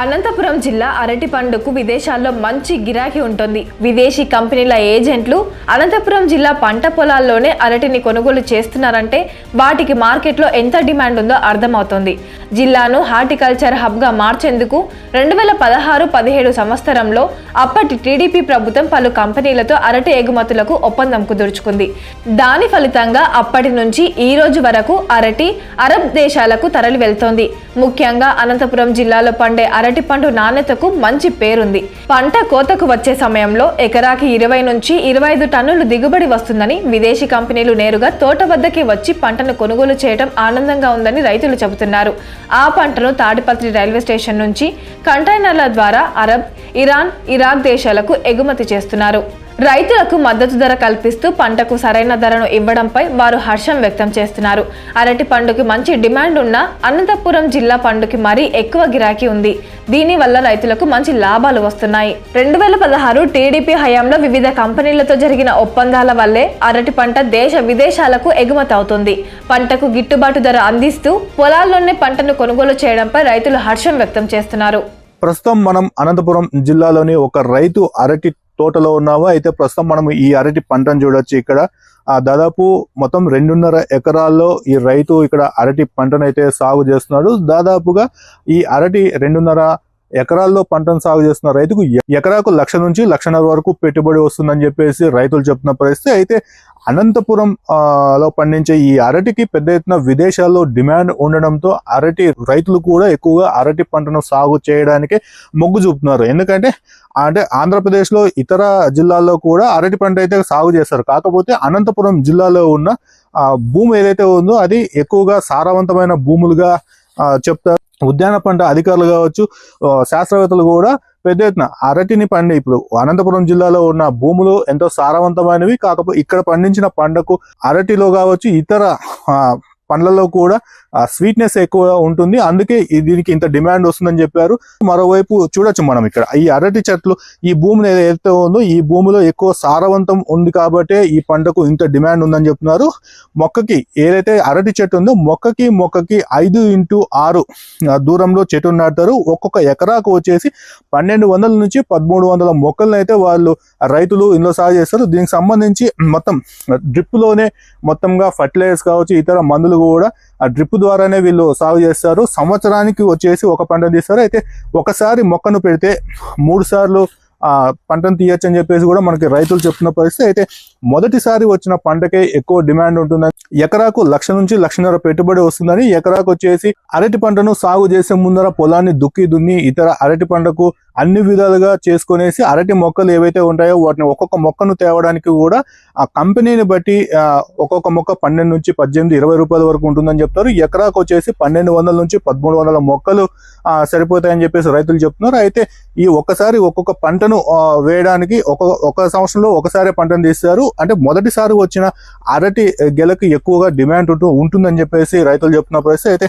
అనంతపురం జిల్లా అరటి పండుకు విదేశాల్లో మంచి గిరాకీ ఉంటుంది. విదేశీ కంపెనీల ఏజెంట్లు అనంతపురం జిల్లా పంట పొలాల్లోనే అరటిని కొనుగోలు చేస్తున్నారంటే వాటికి మార్కెట్లో ఎంత డిమాండ్ ఉందో అర్థమవుతుంది. జిల్లాను హార్టికల్చర్ హబ్గా మార్చేందుకు రెండు వేల పదహారు పదిహేడు సంవత్సరంలో అప్పటి టీడీపీ ప్రభుత్వం పలు కంపెనీలతో అరటి ఎగుమతులకు ఒప్పందం కుదుర్చుకుంది దాని ఫలితంగా అప్పటి నుంచి ఈ రోజు వరకు అరటి అరబ్ దేశాలకు తరలి వెళ్తోంది. ముఖ్యంగా అనంతపురం జిల్లాలో పండే అరటి అరటిపండు నాణ్యతకు మంచి పేరుంది. పంట కోతకు వచ్చే సమయంలో ఎకరాకి ఇరవై నుంచి ఇరవై ఐదు టన్నులు దిగుబడి వస్తుందని విదేశీ కంపెనీలు నేరుగా తోట వద్దకి వచ్చి పంటను కొనుగోలు చేయడం ఆనందంగా ఉందని రైతులు చెబుతున్నారు. ఆ పంటను తాడిపత్రి రైల్వే స్టేషన్ నుంచి కంటైనర్ల ద్వారా అరబ్ ఇరాన్ ఇరాక్ దేశాలకు ఎగుమతి చేస్తున్నారు. రైతులకు మద్దతు ధర కల్పిస్తూ పంటకు సరైన ధరను ఇవ్వడంపై వారు హర్షం వ్యక్తం చేస్తున్నారు. అరటి పండుకి మంచి డిమాండ్ ఉన్న అనంతపురం జిల్లా పండుకి మరీ ఎక్కువ గిరాకీ ఉంది. దీనివల్ల రైతులకు మంచి లాభాలు వస్తున్నాయి. రెండు వేల పదహారు టీడీపీ హయాంలో వివిధ కంపెనీలతో జరిగిన ఒప్పందాల వల్లే అరటి పంట దేశ విదేశాలకు ఎగుమతి అవుతుంది. పంటకు గిట్టుబాటు ధర అందిస్తూ పొలాల్లోనే పంటను కొనుగోలు చేయడంపై రైతులు హర్షం వ్యక్తం చేస్తున్నారు. ప్రస్తుతం మనం అనంతపురం జిల్లాలోని ఒక రైతు అరటి తోటలో ఉన్నాము అయితే ప్రస్తుతం మనం ఈ అరటి పంటను చూడొచ్చు ఇక్కడ. ఆ దాదాపు మొత్తం రెండున్నర ఎకరాల్లో ఈ రైతు ఇక్కడ అరటి పంటను అయితే సాగు చేస్తున్నాడు. దాదాపుగా ఈ అరటి రెండున్నర ఎకరాల్లో పంటను సాగు చేస్తున్న రైతుకు ఎకరాకు లక్ష నుంచి లక్షన్నర వరకు పెట్టుబడి వస్తుందని చెప్పేసి రైతులు చెప్తున్న పరిస్థితి. అయితే అనంతపురం లో పండించే ఈ అరటికి పెద్ద ఎత్తున విదేశాల్లో డిమాండ్ ఉండడంతో అరటి రైతులు కూడా ఎక్కువగా అరటి పంటను సాగు చేయడానికి మొగ్గు చూపుతున్నారు. ఎందుకంటే అంటే ఆంధ్రప్రదేశ్లో ఇతర జిల్లాల్లో కూడా అరటి పంట అయితే సాగు చేస్తారు. కాకపోతే అనంతపురం జిల్లాలో ఉన్న భూమి ఏదైతే ఉందో అది ఎక్కువగా సారవంతమైన భూములుగా చెప్తారు. ఉద్యాన పంట అధికారులు కావచ్చు శాస్త్రవేత్తలు కూడా పెద్ద ఎత్తున అరటిని పండి ఇప్పుడు అనంతపురం జిల్లాలో ఉన్న భూములు ఎంతో సారవంతమైనవి కాకపోతే ఇక్కడ పండించిన పంటకు అరటిలో కావచ్చు ఇతర ఆ, పండ్లలో కూడా స్వీట్నెస్ ఎక్కువ ఉంటుంది. అందుకే దీనికి ఇంత డిమాండ్ వస్తుందని చెప్పారు. మరోవైపు చూడొచ్చు మనం ఇక్కడ. ఈ అరటి చెట్లు ఈ భూమిని ఏదైతే ఉందో ఈ భూమిలో ఎక్కువ సారవంతం ఉంది కాబట్టి ఈ పంటకు ఇంత డిమాండ్ ఉందని చెప్తున్నారు. మొక్కకి ఏదైతే అరటి చెట్టు ఉందో మొక్కకి మొక్కకి ఐదు ఇంటూ ఆరు దూరంలో చెట్టు నాటారు. ఒక్కొక్క ఎకరాకు వచ్చేసి పన్నెండు వందల నుంచి పదమూడు వందల మొక్కలను అయితే వాళ్ళు రైతులు ఇందులో సాగు చేస్తారు. దీనికి సంబంధించి మొత్తం డ్రిప్లోనే మొత్తంగా ఫర్టిలైజర్స్ కావచ్చు ఇతర మందులు కూడా ఆ డ్రిప్ ద్వారానే వీళ్ళు సాగు చేస్తారు. సంవత్సరానికి వచ్చేసి ఒక పంట తీస్తారు. అయితే ఒకసారి మొక్కను పెడితే మూడు సార్లు పంటను తీయచ్చు అని చెప్పేసి కూడా మనకి రైతులు చెప్తున్న పరిస్థితి. అయితే మొదటిసారి వచ్చిన పంటకే ఎక్కువ డిమాండ్ ఉంటుందని ఎకరాకు లక్ష నుంచి లక్షన్నర పెట్టుబడి వస్తుందని ఎకరాకు వచ్చేసి అరటి పంటను సాగు చేసే ముందర పొలాన్ని దుక్కి దున్ని ఇతర అరటి పంటకు అన్ని విధాలుగా చేసుకునేసి అరటి మొక్కలు ఏవైతే ఉంటాయో వాటిని ఒక్కొక్క మొక్కను తేవడానికి కూడా ఆ కంపెనీని బట్టి ఒక్కొక్క మొక్క పన్నెండు నుంచి పద్దెనిమిది ఇరవై రూపాయల వరకు ఉంటుందని చెప్తారు. ఎకరాకు వచ్చేసి పన్నెండు వందల నుంచి పదమూడు వందల మొక్కలు సరిపోతాయని చెప్పేసి రైతులు చెప్తున్నారు. అయితే ఈ ఒక్కసారి ఒక్కొక్క పంట పంటను వేయడానికి ఒక ఒక సంవత్సరంలో ఒకసారి పంటను తీస్తారు. అంటే మొదటిసారి వచ్చిన అరటి గెలకు ఎక్కువగా డిమాండ్ ఉంటూ ఉంటుందని చెప్పేసి రైతులు చెప్తున్న పరిస్థితి. అయితే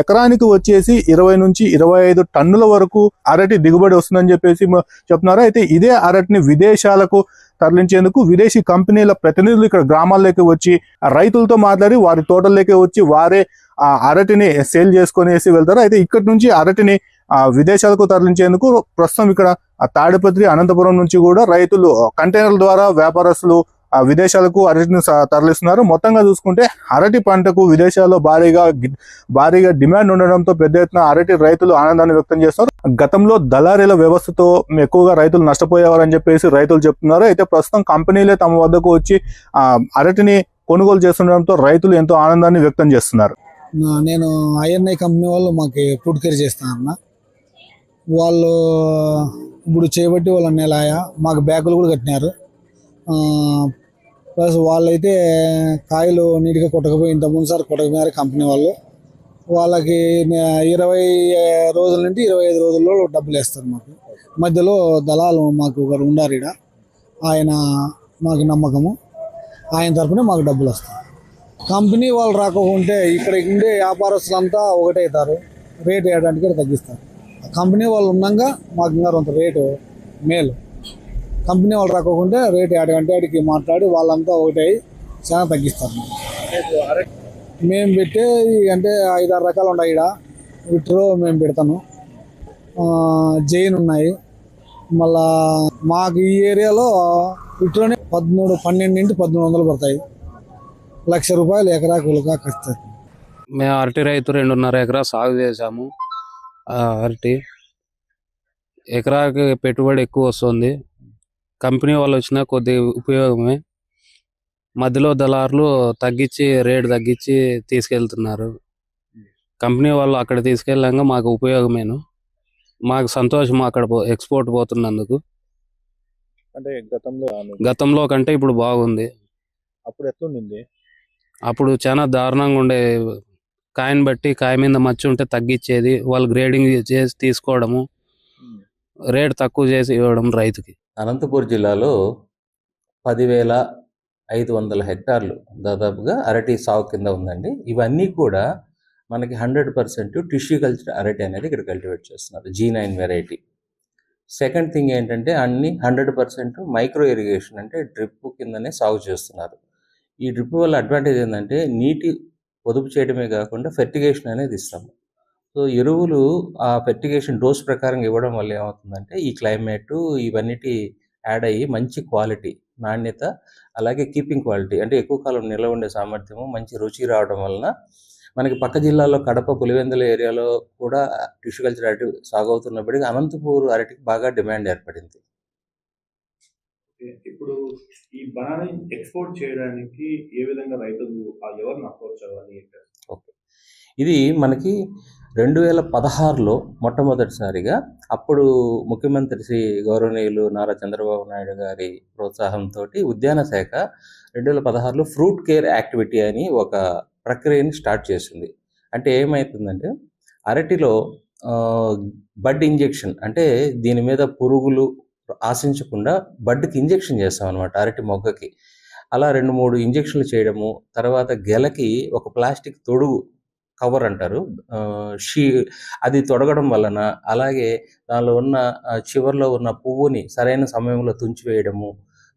ఎకరానికి వచ్చేసి ఇరవై నుంచి ఇరవై ఐదు టన్నుల వరకు అరటి దిగుబడి వస్తుందని చెప్పేసి చెప్తున్నారు. అయితే ఇదే అరటిని విదేశాలకు తరలించేందుకు విదేశీ కంపెనీల ప్రతినిధులు ఇక్కడ గ్రామాల్లోకి వచ్చి రైతులతో మాట్లాడి వారి తోటల్లోకి వచ్చి వారే ఆ అరటిని సేల్ చేసుకునేసి వెళ్తారు. అయితే ఇక్కడి నుంచి అరటిని ఆ విదేశాలకు తరలించేందుకు ప్రస్తుతం ఇక్కడ తాడిపత్రి అనంతపురం నుంచి కూడా రైతులు కంటైనర్ల ద్వారా వ్యాపారస్తులు విదేశాలకు అరటిని తరలిస్తున్నారు. మొత్తంగా చూసుకుంటే అరటి పంటకు విదేశాల్లో భారీగా భారీగా డిమాండ్ ఉండడంతో పెద్ద ఎత్తున అరటి రైతులు ఆనందాన్ని వ్యక్తం చేస్తున్నారు. గతంలో దళారీల వ్యవస్థతో ఎక్కువగా రైతులు నష్టపోయేవారని చెప్పేసి రైతులు చెప్తున్నారు. అయితే ప్రస్తుతం కంపెనీలే తమ వద్దకు వచ్చి అరటిని కొనుగోలు చేస్తుండడంతో రైతులు ఎంతో ఆనందాన్ని వ్యక్తం చేస్తున్నారు. నేను ఐఎన్ఐ కంపెనీ వాళ్ళు మాకు ఫుడ్ కేర్ చేస్తానన్న వాళ్ళు ఇప్పుడు చేయబట్టి వాళ్ళు నెలాయ మాకు బ్యాగులు కూడా కట్టినారు. ప్లస్ వాళ్ళైతే కాయలు నీట్గా కొట్టకపోయి ఇంత ముందుసారి కొట్టకపోయారు కంపెనీ వాళ్ళు. వాళ్ళకి ఇరవై రోజుల నుండి ఇరవై ఐదు రోజుల్లో డబ్బులు వేస్తారు మాకు. మధ్యలో దళాలు మాకు ఒకరు ఉండారు ఈడ. ఆయన మాకు నమ్మకము. ఆయన తరఫునే మాకు డబ్బులు వస్తాయి. కంపెనీ వాళ్ళు రాకపోతే ఇక్కడ ఉండే వ్యాపారస్తులంతా ఒకటవుతారు రేటు వేయడానికి తగ్గిస్తారు. కంపెనీ వాళ్ళు ఉన్నాగా మాకు ఇంకా కొంత రేటు మేలు. కంపెనీ వాళ్ళు రాకపోతే రేటు ఏడంటే ఆడికి మాట్లాడి వాళ్ళంతా ఒకటై చాలా తగ్గిస్తారు. మేము పెట్టే అంటే ఐదారు రకాలు ఉన్నాయి ఇక్కడ విట్రో మేము పెడతాను. జైన్ ఉన్నాయి. మళ్ళా మాకు ఈ ఏరియాలో విట్రోనే పదమూడు పన్నెండు నుండి పదమూడు వందలు పడతాయి. లక్ష రూపాయలు ఎకరాకు ఖర్చు. మేము అరటి రైతు రెండున్నర ఎకరా సాగు చేసాము అరటి ఎకరాకి పెట్టుబడి ఎక్కువ వస్తుంది. కంపెనీ వాళ్ళు వచ్చినా కొద్ది ఉపయోగమే. మధ్యలో దళారులు తగ్గించి రేటు తగ్గించి తీసుకెళ్తున్నారు. కంపెనీ వాళ్ళు అక్కడ తీసుకెళ్ళాక మాకు ఉపయోగమేను. మాకు సంతోషం అక్కడ ఎక్స్పోర్ట్ పోతున్నందుకు. అంటే గతంలో గతంలో కంటే ఇప్పుడు బాగుంది. అప్పుడు ఎట్లుండింది? అప్పుడు చాలా దారుణంగా ఉండే కాయని బట్టి కాయ మీద మచ్చ ఉంటే తగ్గించేది వాళ్ళు గ్రేడింగ్ చేసి తీసుకోవడము రేట్ తక్కువ చేసి ఇవ్వడం రైతుకి. అనంతపూర్ జిల్లాలో పదివేల ఐదు వందల హెక్టార్లు దాదాపుగా అరటి సాగు కింద ఉందండి. ఇవన్నీ కూడా మనకి హండ్రెడ్ పర్సెంట్ టిష్యూ కల్చర్ అరటి అనేది ఇక్కడ కల్టివేట్ చేస్తున్నారు G nine variety. Second thing ఏంటంటే అన్ని హండ్రెడ్ పర్సెంట్ మైక్రో ఇరిగేషన్ అంటే డ్రిప్ కిందనే సాగు చేస్తున్నారు. ఈ డ్రిప్ వల్ల అడ్వాంటేజ్ ఏంటంటే నీటి పొదుపు చేయడమే కాకుండా ఫెర్టిగేషన్ అనేది ఇస్తాము సో ఎరువులు ఆ ఫెర్టిగేషన్ డోస్ ప్రకారం ఇవ్వడం వల్ల ఏమవుతుందంటే ఈ క్లైమేట్ ఇవన్నిటి యాడ్ అయ్యి మంచి క్వాలిటీ నాణ్యత అలాగే కీపింగ్ క్వాలిటీ అంటే ఎక్కువ కాలం నిల్వ ఉండే సామర్థ్యము మంచి రుచి రావడం వలన మనకి పక్క జిల్లాలో కడప పులివెందుల ఏరియాలో కూడా టిష్యూ కల్చర్ అరటి సాగు అవుతున్నప్పటికీ అనంతపూర్ అరటికి బాగా డిమాండ్ ఏర్పడింది. ఇప్పుడు ఈ బనానా ఎక్స్పోర్ట్ చేయడానికి ఏ విధంగా రైతులు ఎవరిని అప్రోచ్ అవ్వాలి ఓకే. ఇది మనకి రెండు వేల పదహారులో మొట్టమొదటిసారిగా అప్పుడు ముఖ్యమంత్రి శ్రీ గౌరవనీయులు నారా చంద్రబాబు నాయుడు గారి ప్రోత్సాహంతో ఉద్యాన శాఖ రెండు వేల పదహారులో ఫ్రూట్ కేర్ యాక్టివిటీ అని ఒక ప్రక్రియని స్టార్ట్ చేసింది. అంటే ఏమవుతుందంటే అరటిలో బడ్ ఇంజెక్షన్ అంటే దీని మీద పురుగులు ఆశించకుండా బడ్కి ఇంజెక్షన్ చేస్తాం అనమాట అరటి మొగ్గకి. అలా రెండు మూడు ఇంజెక్షన్లు చేయడము తర్వాత గెలకి ఒక ప్లాస్టిక్ తొడుగు కవర్ అంటారు. షీ అది తొడగడం వలన అలాగే దానిలో ఉన్న చివరిలో చివర్లో ఉన్న పువ్వుని సరైన సమయంలో తుంచివేయడము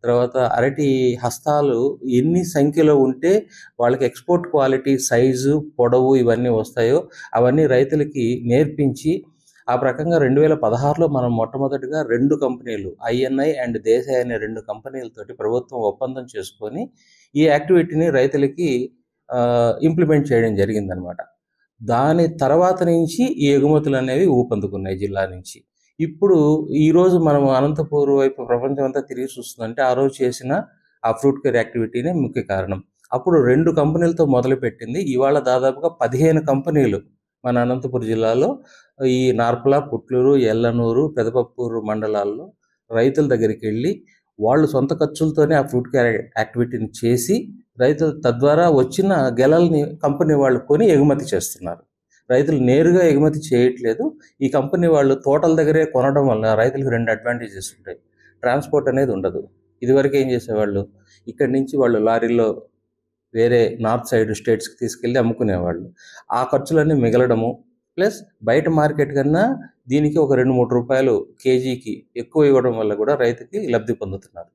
తర్వాత అరటి హస్తాలు ఎన్ని సంఖ్యలో ఉంటే వాళ్ళకి ఎక్స్పోర్ట్ క్వాలిటీ సైజు పొడవు ఇవన్నీ వస్తాయో అవన్నీ రైతులకి నేర్పించి ఆ ప్రకంగా రెండు వేల పదహారులో మనం మొట్టమొదటిగా రెండు కంపెనీలు ఐఎన్ఐ అండ్ దేశాయ్ అనే రెండు కంపెనీలతోటి ప్రభుత్వం ఒప్పందం చేసుకొని ఈ యాక్టివిటీని రైతులకి ఇంప్లిమెంట్ చేయడం జరిగిందనమాట. దాని తర్వాత నుంచి ఈ ఎగుమతులు అనేవి ఊపందుకున్నాయి జిల్లా నుంచి. ఇప్పుడు ఈరోజు మనం అనంతపూర్ వైపు ప్రపంచం అంతా తిరిగి చూస్తుందంటే ఆ రోజు చేసిన ఆ ఫ్రూట్ కేర్ యాక్టివిటీనే ముఖ్య కారణం. అప్పుడు రెండు కంపెనీలతో మొదలుపెట్టింది. ఇవాళ దాదాపుగా పదిహేను కంపెనీలు మన అనంతపురం జిల్లాలో ఈ నార్పల పుట్లూరు ఎల్లనూరు పెదపప్పూరు మండలాల్లో రైతుల దగ్గరికి వెళ్ళి వాళ్ళు సొంత ఖర్చులతోనే ఆ ఫ్రూట్ కేర్ యాక్టివిటీని చేసి రైతులు తద్వారా వచ్చిన గెలల్ని కంపెనీ వాళ్ళు కొని ఎగుమతి చేస్తున్నారు. రైతులు నేరుగా ఎగుమతి చేయట్లేదు. ఈ కంపెనీ వాళ్ళు తోటల దగ్గరే కొనడం వల్ల రైతులకు రెండు అడ్వాంటేజెస్ ఉంటాయి. ట్రాన్స్పోర్ట్ అనేది ఉండదు. ఇదివరకు ఏం చేసేవాళ్ళు? ఇక్కడి నుంచి వాళ్ళు లారీలో వేరే నార్త్ సైడ్ స్టేట్స్కి తీసుకెళ్ళి అమ్ముకునేవాళ్ళు. ఆ ఖర్చులన్నీ మిగలడము. ప్లస్ బయట మార్కెట్ కన్నా దీనికి ఒక రెండు మూడు రూపాయలు కేజీకి ఎక్కువ ఇవ్వడం వల్ల కూడా రైతుకి లబ్ధి పొందుతున్నారు?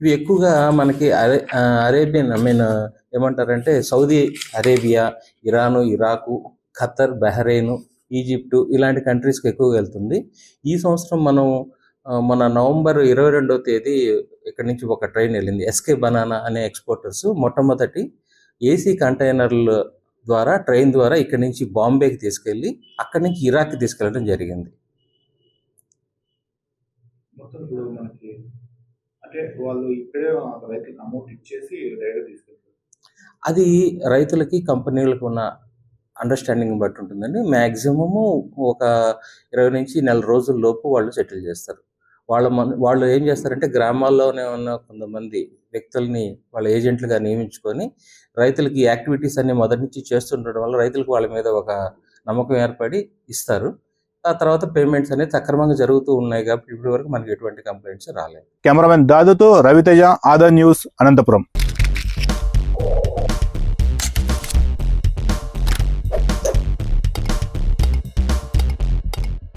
ఇవి ఎక్కువగా మనకి అరే అరేబియన్ ఐ మీన్ ఏమంటారంటే Saudi Arabia Iran Iraq Qatar Bahrain Egypt ఇలాంటి కంట్రీస్కి ఎక్కువగా వెళ్తుంది. ఈ సంవత్సరం మనం మన నవంబర్ ఇరవై రెండవ తేదీ ఇక్కడి నుంచి ఒక ట్రైన్ వెళ్ళింది. ఎస్కే బనానా అనే ఎక్స్పోర్టర్స్ మొట్టమొదటి ఏసీ కంటైనర్ల ద్వారా ట్రైన్ ద్వారా ఇక్కడి నుంచి బాంబేకి తీసుకెళ్ళి అక్కడి నుంచి ఇరాక్కి తీసుకెళ్ళడం జరిగింది. అది రైతులకి కంపెనీలకు ఉన్న అండర్స్టాండింగ్ బట్టి ఉంటుందండి. మ్యాక్సిమము ఒక ఇరవై నుంచి నెల రోజుల లోపు వాళ్ళు సెటిల్ చేస్తారు. వాళ్ళ మన వాళ్ళు ఏం చేస్తారంటే గ్రామాల్లోనే ఉన్న కొంతమంది వ్యక్తుల్ని వాళ్ళ ఏజెంట్లుగా నియమించుకొని రైతులకి యాక్టివిటీస్ అన్ని మొదటి నుంచి చేస్తుండడం వల్ల రైతులకు వాళ్ళ మీద ఒక నమ్మకం ఏర్పడి ఇస్తారు. ఆ తర్వాత పేమెంట్స్ అనేవి సక్రమంగా జరుగుతూ ఉన్నాయి కాబట్టి ఇప్పటి వరకు మనకి ఎటువంటి కంప్లైంట్స్ రాలేదు. కెమెరామెన్ దాదుతో రవితేజ ఆదా న్యూస్ అనంతపురం.